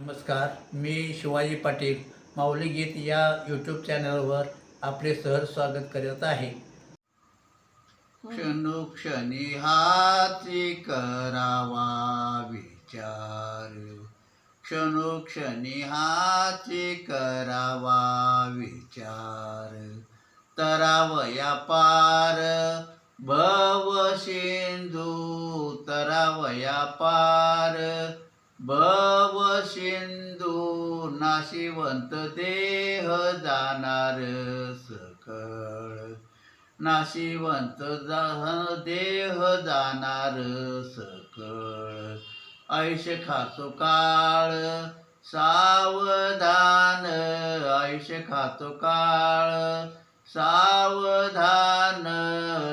नमस्कार मी शिवाजी पाटील माऊली गीत या यूट्यूब चॅनलवर आपले सहर स्वागत करत आहे. क्षणोक्षणी हाती करावा विचार. क्षणोक्षणी हाती करावा विचार. तरावया पार भव सिंधू तरावया पार भव सिंधू नाशिवंत देह जाणार सकळ. नाशिवंत जा- देह जाणार सकळ. आयुष्य खातो काळ सावधान. आयुष्य खातो काळ सावधान.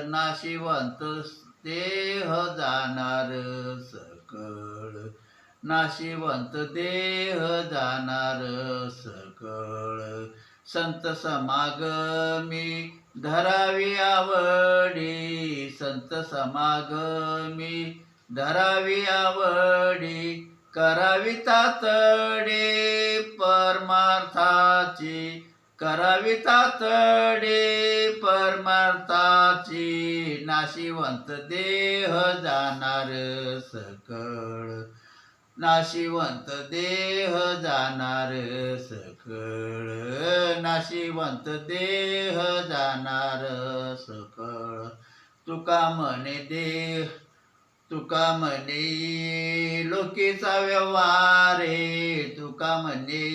नाशिवंत देह जाणार सकळ. नाशिवंत देह जाणार सकळ. संत समागमी धरावी आवडी. संत समागमी धरावी आवडी. करावी तातडे परमार्थाची. करावी तातडे परमार्थाची. नाशिवंत देह जाणार सकळ. नाशिवंत देह जाणार सकळ. नाशिवंत देह जाणार सकळ. तुका म्हणे देह तुका म्हणे लोकीचा व्यवहारे तुका म्हणे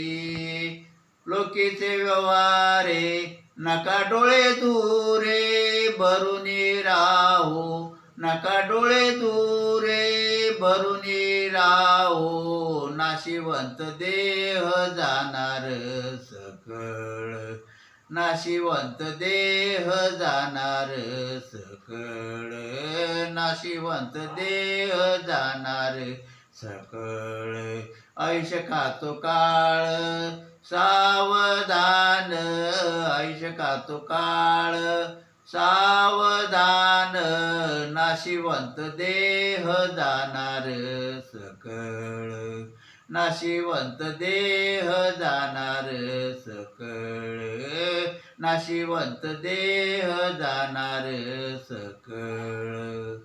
लोकीचे व्यवहारे नका डोळे दूरे भरून राहो. नका डोळे दूरे भरून राहो नाशिवंत देह जाणार सकळ. नाशिवंत देह जाणार सकळ. नाशिवंत देह जाणार सकळ. ऐश खातो काळ? सावधान. ऐश खातो काळ? सावधान नाशिवंत देह जाणार सकळ. नाशिवंत देह जाणार सकळ. नाशिवंत देह जाणार सकळ.